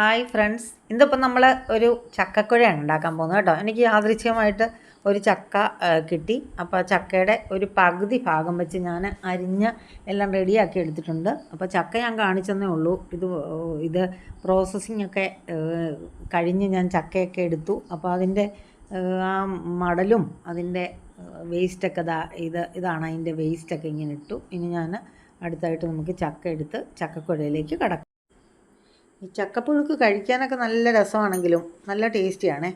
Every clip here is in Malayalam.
Hi friends. ഇന്നിപ്പം നമ്മൾ ഒരു ചക്കക്കുഴയാണ് ഉണ്ടാക്കാൻ പോകുന്നത് കേട്ടോ. എനിക്ക് യാദൃച്ഛികമായിട്ട് ഒരു ചക്ക കിട്ടി. അപ്പോൾ ചക്കയുടെ ഒരു പകുതി ഭാഗം വെച്ച് ഞാൻ അരിഞ്ഞ് എല്ലാം റെഡിയാക്കി എടുത്തിട്ടുണ്ട്. അപ്പോൾ ചക്ക ഞാൻ കാണിച്ചെന്നേ ഉള്ളൂ. ഇത് ഇത് പ്രോസസ്സിങ് ഒക്കെ കഴിഞ്ഞ് ഞാൻ ചക്കയൊക്കെ എടുത്തു. അപ്പോൾ അതിന്റെ ആ മടലും അതിന്റെ വേസ്റ്റൊക്കെ ദാ ഇത് ഇതാണ് അതിന്റെ വേസ്റ്റൊക്കെ ഇങ്ങനെ ഇട്ടു. ഇനി ഞാൻ അടുത്തായിട്ട് നമുക്ക് ചക്ക എടുത്ത് ചക്കക്കുഴയിലേക്ക് കടക്കാം. ഈ ചക്കപ്പുഴുക്ക് കഴിക്കാനൊക്കെ നല്ല രസമാണെങ്കിലും നല്ല ടേസ്റ്റിയാണേ.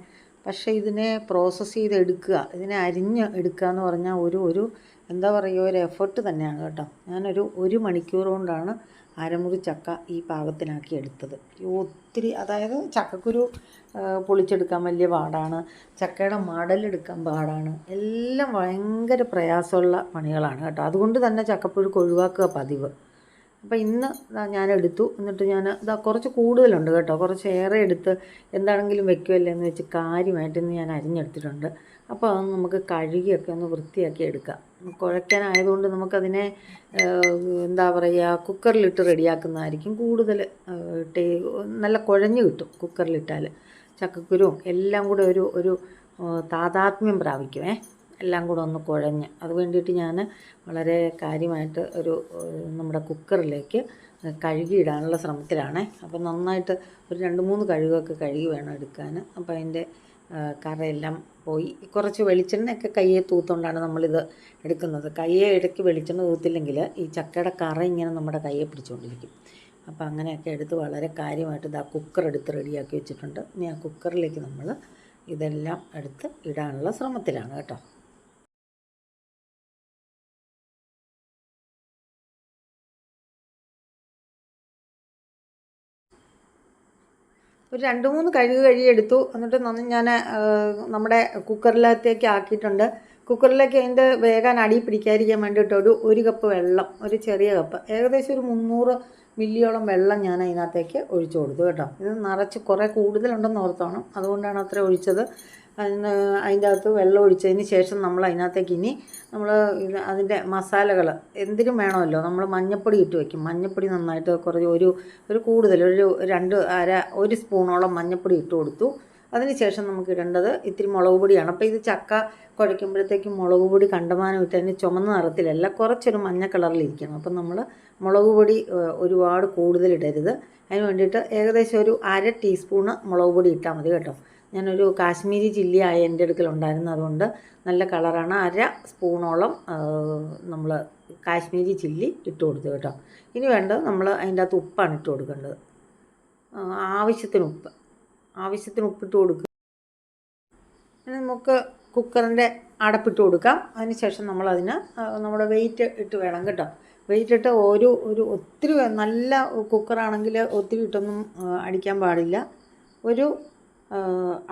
പക്ഷേ ഇതിനെ പ്രോസസ്സ് ചെയ്ത് എടുക്കുക ഇതിനെ അരിഞ്ഞ് എടുക്കുക എന്ന് പറഞ്ഞാൽ ഒരു ഒരു എന്താ പറയുക ഒരു എഫർട്ട് തന്നെയാണ് കേട്ടോ. ഞാനൊരു ഒരു മണിക്കൂർ കൊണ്ടാണ് അരമുറി ചക്ക ഈ പാകത്തിനാക്കി എടുത്തത്. ഒത്തിരി അതായത് ചക്കക്കുരു പൊളിച്ചെടുക്കാൻ വലിയ പാടാണ്. ചക്കയുടെ മടലെടുക്കാൻ പാടാണ്. എല്ലാം ഭയങ്കര പ്രയാസമുള്ള പണികളാണ് കേട്ടോ. അതുകൊണ്ട് തന്നെ ചക്കപ്പുഴുക്ക് ഒഴിവാക്കുക പതിവ്. അപ്പോൾ ഇന്ന് ഞാൻ എടുത്തു എന്നിട്ട് ഞാൻ ഇതാ കുറച്ച് കൂടുതലുണ്ട് കേട്ടോ. കുറച്ച് ഏറെ എടുത്ത് എന്താണെങ്കിലും വെക്കുമല്ലേ എന്ന് വെച്ച് കാര്യമായിട്ട് ഇന്ന് ഞാൻ അരിഞ്ഞെടുത്തിട്ടുണ്ട്. അപ്പോൾ അത് നമുക്ക് കഴുകിയൊക്കെ ഒന്ന് വൃത്തിയാക്കി എടുക്കാം. കുഴയ്ക്കാനായതുകൊണ്ട് നമുക്കതിനെ എന്താ പറയുക കുക്കറിലിട്ട് റെഡിയാക്കുന്നതായിരിക്കും കൂടുതൽ ടേ നല്ല കുഴഞ്ഞു കിട്ടും കുക്കറിലിട്ടാൽ ചക്കക്കുരുവും എല്ലാം കൂടെ ഒരു ഒരു താതാത്മ്യം പ്രാപിക്കുമേ എല്ലാം കൂടെ ഒന്ന് കുഴഞ്ഞ്. അത് വേണ്ടിയിട്ട് ഞാൻ വളരെ കാര്യമായിട്ട് ഒരു നമ്മുടെ കുക്കറിലേക്ക് കഴുകിയിടാനുള്ള ശ്രമത്തിലാണ്. അപ്പം നന്നായിട്ട് ഒരു രണ്ട് മൂന്ന് കഴുകൊക്കെ കഴുകി വേണം എടുക്കാൻ അപ്പോൾ അതിന്റെ കറയെല്ലാം പോയി. കുറച്ച് വെളിച്ചെണ്ണയൊക്കെ കയ്യെ തൂത്തുകൊണ്ടാണ് നമ്മളിത് എടുക്കുന്നത്. കയ്യെ ഇടയ്ക്ക് വെളിച്ചെണ്ണ തൂത്തില്ലെങ്കിൽ ഈ ചക്കയുടെ കറ ഇങ്ങനെ നമ്മുടെ കയ്യെ പിടിച്ചുകൊണ്ടിരിക്കും അപ്പോൾ അങ്ങനെയൊക്കെ എടുത്ത് വളരെ കാര്യമായിട്ട് ഇതാ കുക്കർ എടുത്ത് റെഡിയാക്കി വെച്ചിട്ടുണ്ട്. ഇനി ആ കുക്കറിലേക്ക് നമ്മൾ ഇതെല്ലാം എടുത്ത് ഇടാനുള്ള ശ്രമത്തിലാണ് കേട്ടോ. ഒരു രണ്ട് മൂന്ന് കഴുകി കഴുകി എടുത്തു. എന്നിട്ട് നന്ന് ഞാൻ നമ്മുടെ കുക്കറിലകത്തേക്ക് ആക്കിയിട്ടുണ്ട്. കുക്കറിലേക്ക് അതിന്റെ വേഗം അടി പിടിക്കാതിരിക്കാൻ വേണ്ടിയിട്ട് ഒരു ഒരു കപ്പ് വെള്ളം ഒരു ചെറിയ കപ്പ്. ഏകദേശം ഒരു മുന്നൂറ് മില്ലിയോളം വെള്ളം ഞാൻ അതിനകത്തേക്ക് ഒഴിച്ചു കൊടുത്തു കേട്ടോ. ഇത് നിറച്ച് കുറേ കൂടുതലുണ്ടെന്ന് ഓർത്തോണം. അതുകൊണ്ടാണ് അത്ര ഒഴിച്ചത്. അതിന്റെ അകത്ത് വെള്ളം ഒഴിച്ചതിന് ശേഷം നമ്മൾ അതിനകത്തേക്ക് ഇനി നമ്മൾ അതിന്റെ മസാലകൾ എന്തിനും വേണമല്ലോ. നമ്മൾ മഞ്ഞപ്പൊടി ഇട്ട് വയ്ക്കും മഞ്ഞപ്പൊടി നന്നായിട്ട് കുറച്ച് ഒരു ഒരു കൂടുതൽ ഒരു രണ്ട് അര ഒരു സ്പൂണോളം മഞ്ഞപ്പൊടി ഇട്ട് കൊടുത്തു. അതിന് ശേഷം നമുക്ക് ഇടേണ്ടത് ഇത്തിരി മുളക് പൊടിയാണ്. അപ്പോൾ ഇത് ചക്ക കുഴയ്ക്കുമ്പോഴത്തേക്കും മുളക് പൊടി കണ്ടമാനം ഇട്ട് അതിന് ചുമന്ന നിറത്തിലല്ല കുറച്ചൊരു മഞ്ഞ കളറിലിരിക്കണം അപ്പം നമ്മൾ മുളക് പൊടി ഒരുപാട് കൂടുതൽ ഇടരുത്. അതിന് വേണ്ടിയിട്ട് ഏകദേശം ഒരു അര ടീസ്പൂണ് മുളക് പൊടി ഇട്ടാൽ മതി കേട്ടോ. ഞാനൊരു കാശ്മീരി ചില്ലിയായ എന്റെ അടുക്കലുണ്ടായിരുന്നു അതുകൊണ്ട് നല്ല കളറാണ്. അര സ്പൂണോളം നമ്മൾ കാശ്മീരി ചില്ലി ഇട്ട് കൊടുത്തു കേട്ടോ. ഇനി വേണ്ടത് നമ്മൾ അതിന്റെ അകത്ത് ഉപ്പാണ് ഇട്ട് കൊടുക്കേണ്ടത്. ആവശ്യത്തിന് ഉപ്പ്. ആവശ്യത്തിന് ഉപ്പിട്ട് കൊടുക്കുക. നമുക്ക് കുക്കറിന്റെ അടപ്പിട്ട് കൊടുക്കാം. അതിന് ശേഷം നമ്മളതിന് ആ, നമ്മുടെ വെയിറ്റ് ഇട്ട് വേണം കേട്ടോ. വെയിറ്റ് ഇട്ട് ഒരു ഒരു ഒത്തിരി നല്ല കുക്കറാണെങ്കിൽ ഒത്തിരി ഇട്ടൊന്നും അടിക്കാൻ പാടില്ല. ഒരു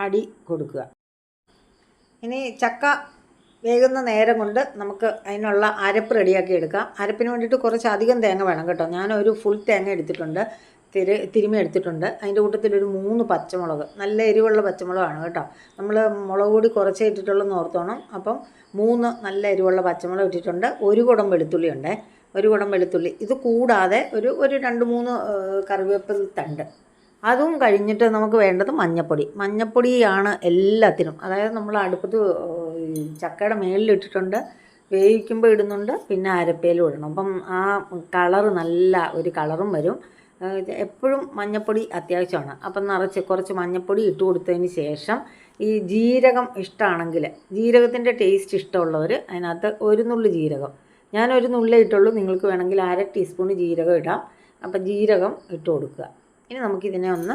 അടി കൊടുക്കുക. ഇനി ചക്ക വേകുന്ന നേരം കൊണ്ട് നമുക്ക് അതിനുള്ള അരപ്പ് റെഡിയാക്കി എടുക്കാം. അരപ്പിന് വേണ്ടിയിട്ട് കുറച്ച് അധികം തേങ്ങ വേണം കേട്ടോ. ഞാൻ ഒരു ഫുൾ തേങ്ങ എടുത്തിട്ടുണ്ട്. തിരി തിരുമി എടുത്തിട്ടുണ്ട്. അതിന്റെ കൂട്ടത്തിൽ ഒരു മൂന്ന് പച്ചമുളക്. നല്ല എരിവുള്ള പച്ചമുളകാണ് കേട്ടോ. നമ്മൾ മുളക് പൊടി കുറച്ചേ ഇട്ടിട്ടുള്ളൂ ഓർത്തോണം. അപ്പം മൂന്ന് നല്ല എരിവുള്ള പച്ചമുളക് ഇട്ടിട്ടുണ്ട്. ഒരു കുടം വെളുത്തുള്ളി ഉണ്ട്. ഒരു കുടം വെളുത്തുള്ളി. ഇത് കൂടാതെ ഒരു ഒരു രണ്ട് മൂന്ന് കറിവേപ്പില തണ്ട്. അതും കഴിഞ്ഞിട്ട് നമുക്ക് വേണ്ടത് മഞ്ഞപ്പൊടി. മഞ്ഞപ്പൊടിയാണ് എല്ലാത്തിനും. അതായത് നമ്മൾ അടുപ്പത്ത് ചക്കയുടെ മേളിലിട്ടിട്ടുണ്ട് വേവിക്കുമ്പോൾ ഇടുന്നുണ്ട്. പിന്നെ അരപ്പയിലും ഇടണം. അപ്പം ആ കളറ് നല്ല ഒരു കളറും വരും. എപ്പോഴും മഞ്ഞപ്പൊടി അത്യാവശ്യമാണ്. അപ്പം നിറച്ച് കുറച്ച് മഞ്ഞപ്പൊടി ഇട്ട് കൊടുത്തതിന് ശേഷം ഈ ജീരകം ഇഷ്ടമാണെങ്കിൽ ജീരകത്തിന്റെ ടേസ്റ്റ് ഇഷ്ടമുള്ളവർ അതിനകത്ത് ഒരു നുള്ളി ജീരകം ഞാൻ ഒരു നുള്ളേ ഇട്ടുള്ളൂ നിങ്ങൾക്ക് വേണമെങ്കിൽ അര ടീസ്പൂൺ ജീരകം ഇടാം. അപ്പം ജീരകം ഇട്ട് കൊടുക്കുക. ഇനി നമുക്കിതിനെ ഒന്ന്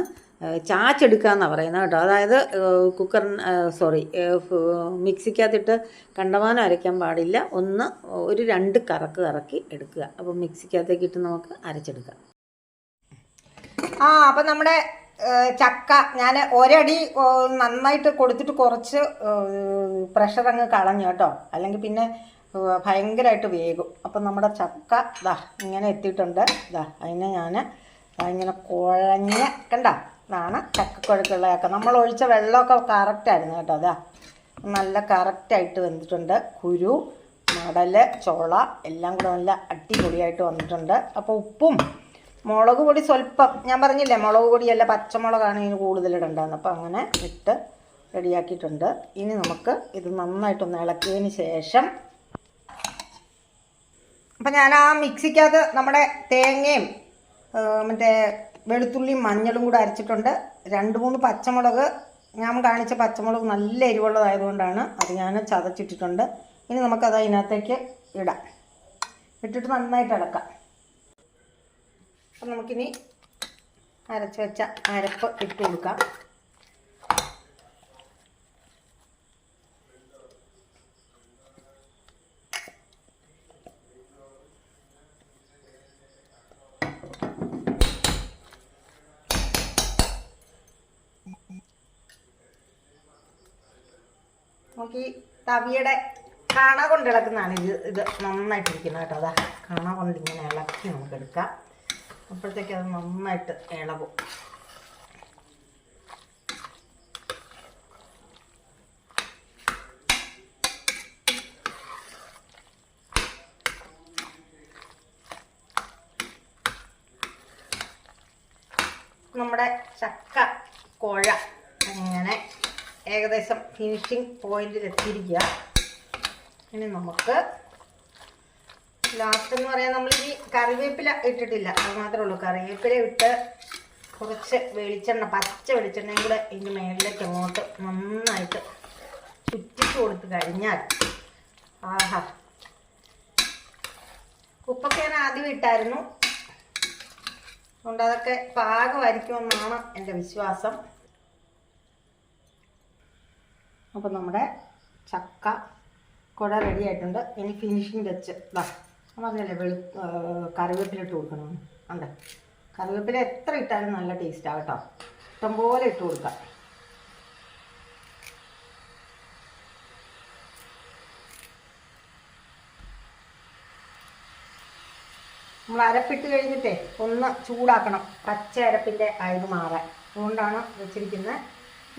ചാച്ചെടുക്കുക എന്നാണ് പറയുന്നത് കേട്ടോ. അതായത് കുക്കർ സോറി മിക്സിക്കകത്തിട്ട് കണ്ടമാനം അരയ്ക്കാൻ പാടില്ല. ഒന്ന് ഒരു രണ്ട് കറക്ക് കറക്കി എടുക്കുക. അപ്പോൾ മിക്സിക്കകത്തേക്ക് ഇട്ട് നമുക്ക് അരച്ചെടുക്കാം. ആ അപ്പം നമ്മുടെ ചക്ക ഞാൻ ഒരടി നന്നായിട്ട് കൊടുത്തിട്ട് കുറച്ച് പ്രഷർ അങ്ങ് കളഞ്ഞു കേട്ടോ. അല്ലെങ്കിൽ പിന്നെ ഭയങ്കരമായിട്ട് വേകും. അപ്പം നമ്മുടെ ചക്ക ദാ ഇങ്ങനെ എത്തിയിട്ടുണ്ട്. ദാ അതിനെ ഞാൻ ഇങ്ങനെ കുഴഞ്ഞ കണ്ട? ഇതാണ് ചക്കക്കുഴക്കുള്ള ചക്ക നമ്മൾ ഒഴിച്ച വെള്ളമൊക്കെ കറക്റ്റായിരുന്നു കേട്ടോ അതാ നല്ല കറക്റ്റായിട്ട് വന്നിട്ടുണ്ട് കുരു മടൽ ചോള എല്ലാം കൂടെ നല്ല അടിപൊളിയായിട്ട് വന്നിട്ടുണ്ട്. അപ്പോൾ ഉപ്പും മുളക് പൊടി സ്വല്പം ഞാൻ പറഞ്ഞില്ലേ മുളക് പൊടിയല്ല പച്ചമുളകാണ് ഇതിന് കൂടുതൽ ഇടേണ്ടതെന്ന്. അപ്പോൾ അങ്ങനെ ഇട്ട് റെഡിയാക്കിയിട്ടുണ്ട്. ഇനി നമുക്ക് ഇത് നന്നായിട്ടൊന്ന് ഇളക്കിയതിന് ശേഷം അപ്പം ഞാൻ ആ മിക്സിക്കകത്ത് നമ്മുടെ തേങ്ങയും മറ്റേ വെളുത്തുള്ളിയും മഞ്ഞളും കൂടെ അരച്ചിട്ടുണ്ട്. രണ്ട് മൂന്ന് പച്ചമുളക് ഞാൻ കാണിച്ച പച്ചമുളക് നല്ല എരിവുള്ളതായതുകൊണ്ടാണ് അത് ഞാൻ ചതച്ചിട്ടിട്ടുണ്ട്. ഇനി നമുക്കത് അതിനകത്തേക്ക് ഇടാം. ഇട്ടിട്ട് നന്നായിട്ട് ഇളക്കാം. അപ്പം നമുക്കിനി അരച്ച് വെച്ച അരപ്പ് ഇട്ട് കൊടുക്കാം. നമുക്ക് ഈ തവിയുടെ കാണ കൊണ്ട് ഇളക്കുന്നതാണ് ഇത്. ഇത് നന്നായിട്ടിരിക്കുന്നത് കേട്ടോ. അതാ കാണാ കൊണ്ട് ഇങ്ങനെ ഇളക്കി നമുക്ക് എടുക്കാം അപ്പോഴത്തേക്ക് അത് നന്നായിട്ട് ഇളകും നമ്മുടെ ചക്ക കോഴ അങ്ങനെ ഏകദേശം ഫിനിഷിങ് പോയിന്റിൽ എത്തിയിരിക്കുക. ഇനി നമുക്ക് ലാസ്റ്റ് എന്ന് പറയാൻ നമ്മൾ ഈ കറിവേപ്പില ഇട്ടിട്ടില്ല. അത് മാത്രമേ ഉള്ളൂ. കറിവേപ്പില ഇട്ട് കുറച്ച് വെളിച്ചെണ്ണ പച്ച വെളിച്ചെണ്ണയും കൂടെ ഇതിന്റെ മേളിലേക്ക് അങ്ങോട്ട് നന്നായിട്ട് ചുറ്റിച്ച് കൊടുത്ത് കഴിഞ്ഞാൽ ആഹാ. ഉപ്പൊക്കെ ഞാൻ ആദ്യം ഇട്ടായിരുന്നു. അതുകൊണ്ട് അതൊക്കെ പാകമായിരിക്കുമെന്നാണ് എന്റെ വിശ്വാസം. അപ്പം നമ്മുടെ ചക്ക കുഴ റെഡി ആയിട്ടുണ്ട്. ഇനി ഫിനിഷിങ് വെച്ച് ഇതാ പറഞ്ഞല്ലേ വെളു കറിവേപ്പില ഇട്ട് കൊടുക്കണം. ഉണ്ട് കറിവേപ്പില എത്ര ഇട്ടാലും നല്ല ടേസ്റ്റ് ടേസ്റ്റാണ് കേട്ടോ. ഇഷ്ടംപോലെ ഇട്ട് കൊടുക്കാം. നമ്മൾ അരപ്പിട്ട് കഴിഞ്ഞിട്ടേ ഒന്ന് ചൂടാക്കണം. പച്ച അരപ്പിന്റെ അയവ് മാറാൻ. അതുകൊണ്ടാണ് വെച്ചിരിക്കുന്നത്.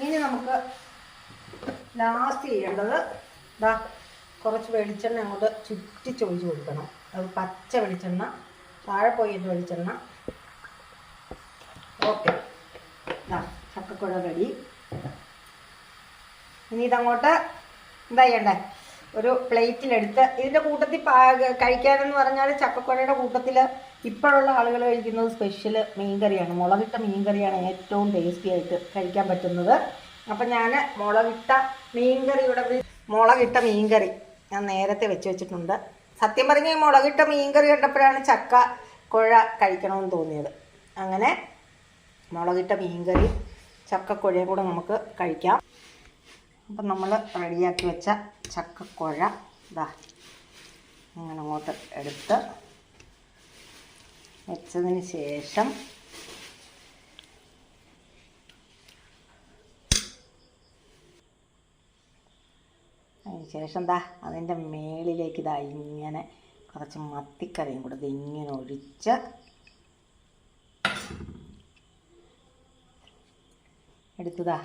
ഇനി നമുക്ക് ലാസ്റ്റ് ചെയ്യേണ്ടത് ഇതാ കുറച്ച് വെളിച്ചെണ്ണ അങ്ങോട്ട് ചുറ്റി ചൊഴിച്ച് കൊടുക്കണം. പച്ച വെളിച്ചെണ്ണ താഴെ പോയത് വെളിച്ചെണ്ണ. ഓക്കെ ചക്കക്കുഴ റെഡി. ഇനി ഇതങ്ങോട്ട് എന്താ ചെയ്യണ്ടേ? ഒരു പ്ലേറ്റിലെടുത്ത് ഇതിന്റെ കൂട്ടത്തിൽ കഴിക്കാനെന്ന് പറഞ്ഞാൽ ചക്കക്കുഴയുടെ കൂട്ടത്തിൽ ഇപ്പോഴുള്ള ആളുകൾ കഴിക്കുന്നത് സ്പെഷ്യൽ മീൻകറിയാണ്. മുളകിട്ട മീൻകറിയാണ് ഏറ്റവും ടേസ്റ്റി ആയിട്ട് കഴിക്കാൻ പറ്റുന്നത്. അപ്പം ഞാൻ മുളകിട്ട മീൻകറിയുടെ മുളകിട്ട മീൻകറി ഞാൻ നേരത്തെ വെച്ച് വെച്ചിട്ടുണ്ട്. സത്യം പറഞ്ഞാൽ ഈ മുളകിട്ട മീൻകറി കണ്ടപ്പോഴാണ് ചക്ക കുഴ കഴിക്കണമെന്ന് തോന്നിയത്. അങ്ങനെ മുളകിട്ട മീൻകറി ചക്കക്കുഴയും കൂടെ നമുക്ക് കഴിക്കാം. അപ്പം നമ്മൾ റെഡിയാക്കി വെച്ച ചക്കക്കുഴ ഇതാ ഇങ്ങനെ അങ്ങോട്ട് എടുത്ത് വെച്ചതിന് ശേഷം അതിന് ശേഷം ദാ അതിന്റെ മേളിലേക്ക് ഇതാ ഇങ്ങനെ കുറച്ച് മത്തിക്കറിയും കൂടെ ഇങ്ങനെ ഒഴിച്ച് എടുത്തതാ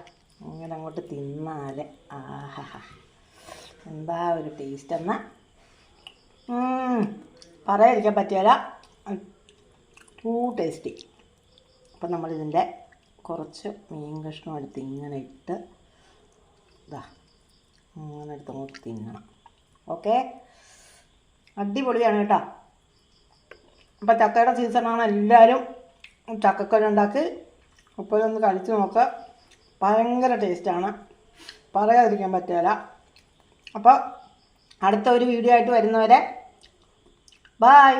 ഇങ്ങനെ അങ്ങോട്ട് തിന്നാൽ ആഹാ. എന്താ ഒരു ടേസ്റ്റ് എന്നാ? പറയാതിരിക്കാൻ പറ്റിയല്ല ടൂ ടേസ്റ്റി അപ്പം നമ്മളിതിന്റെ കുറച്ച് മീൻ കഷ്ണം എടുത്ത് ഇങ്ങനെ ഇട്ട് ഇതാ അങ്ങനെ എടുത്ത് അങ്ങോട്ട് തിന്നണം. ഓക്കെ അടിപൊളിയാണ് കേട്ടോ. അപ്പോൾ ചക്കയുടെ സീസണാണ് എല്ലാവരും ചക്കക്കറി ഉണ്ടാക്കി ഇപ്പോൾ ഒന്ന് കഴിച്ച് നോക്കുക ഭയങ്കര ടേസ്റ്റാണ് പറയാതിരിക്കാൻ പറ്റില്ല അപ്പോൾ അടുത്ത ഒരു വീഡിയോ ആയിട്ട് വരുന്നവരെ ബായ്